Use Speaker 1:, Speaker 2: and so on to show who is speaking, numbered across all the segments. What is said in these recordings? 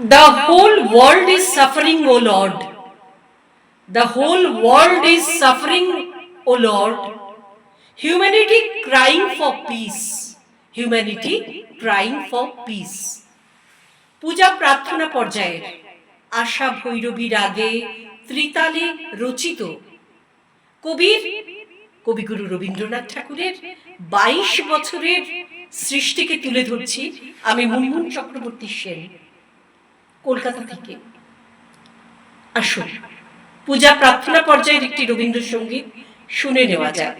Speaker 1: The whole world is suffering, O Lord. The whole world is suffering, O Lord. Humanity crying for peace. Humanity crying for peace. পূজা প্রার্থনা পর্যায়ের আশা ভৈরবী রাগে ত্রিতালে রচিত কবির কবিগুরু রবীন্দ্রনাথ ঠাকুরের বাইশ বছরের সৃষ্টিকে তুলে ধরছি আমি মুনমুন চক্রবর্তী সেন কলকাতা থেকে। আসুন, পূজা প্রার্থনা পর্যায়ের একটি রবীন্দ্রসঙ্গীত শুনে নেওয়া যাক।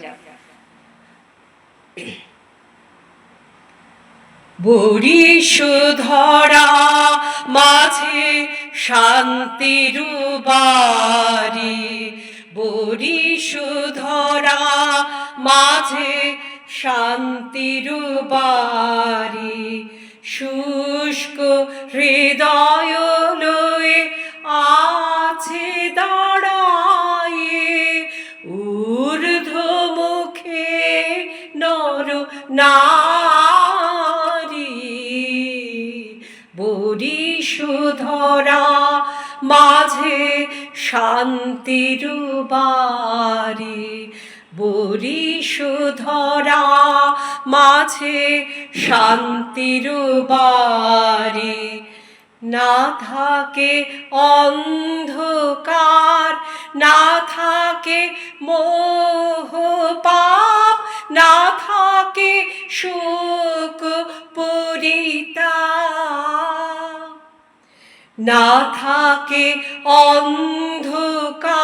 Speaker 1: বরিশ ধরা মাঝে শান্তির বাড়ি বরিশ ধরা মাঝে শান্তির বাড়ি শুষ্ক হৃদয় বরিশ ধরা, মাঝে শান্তির বাড়ি। বরিশ ধরা, মাঝে শান্তির বাড়ি। না থাকে অন্ধকার, না থাকে মোহ পাপ, না থাকে শোক পরিতা। না থাকে অন্ধকার,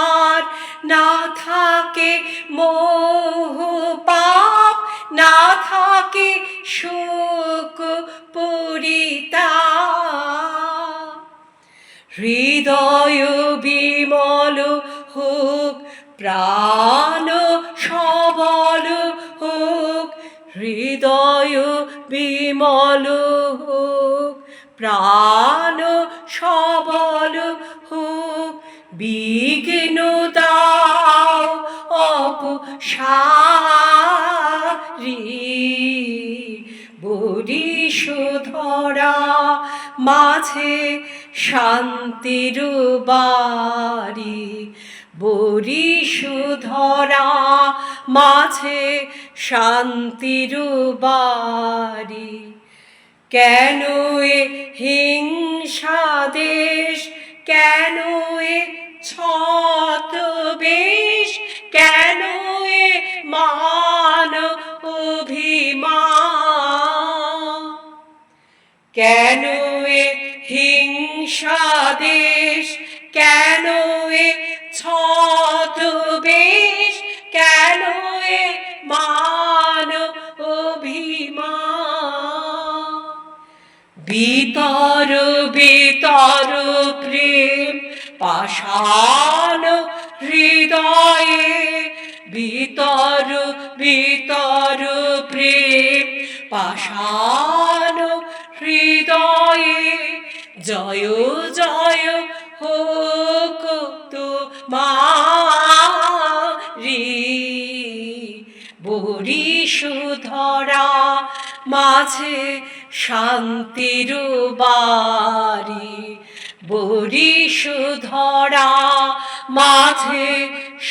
Speaker 1: না থাকে মোহ পাপ, না থাকে শোক পরিতা হৃদয় বিমল হোক, প্রাণ সবল হোক, হৃদয় বিমল হোক, প্রাণ বিঘ্ন দাও অপসারি। বরিশ ধরা মাঝে শান্তির বাড়ি। বরিশ ধরা মাঝে শান্তির বাড়ি। কেন এ হিংসা দেশ? কেন এ ছতবেশ কেন এ মান অভিমান? কেন এ হিংসা দেশ? কেন এ ছতবেশ কেন এ মান অভিমান? বিতর বিতর প্রেম পাষাণ হৃদয়ে বিতর বিতর প্রেম। পাষাণ হৃদয়ে জয় জয় হোক তোমারি। বরিশ ধরা মাঝে শান্তির বাড়ি। বরিশ ধরা মাঝে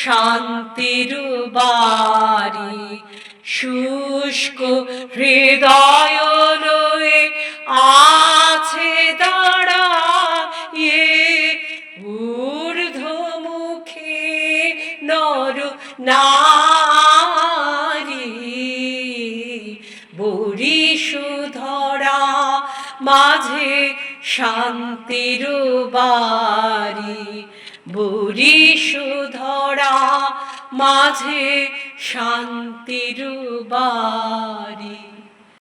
Speaker 1: শান্তির বাড়ি। শুষ্ক হৃদয় লয়ে আছে দাঁড়া এ ঊর্ধ্ব মুখে নর নারী। বরিশ ধরা মাঝে শান্তির বাড়ি। বুড়ি ধরা মাঝে শান্তির বাড়ি।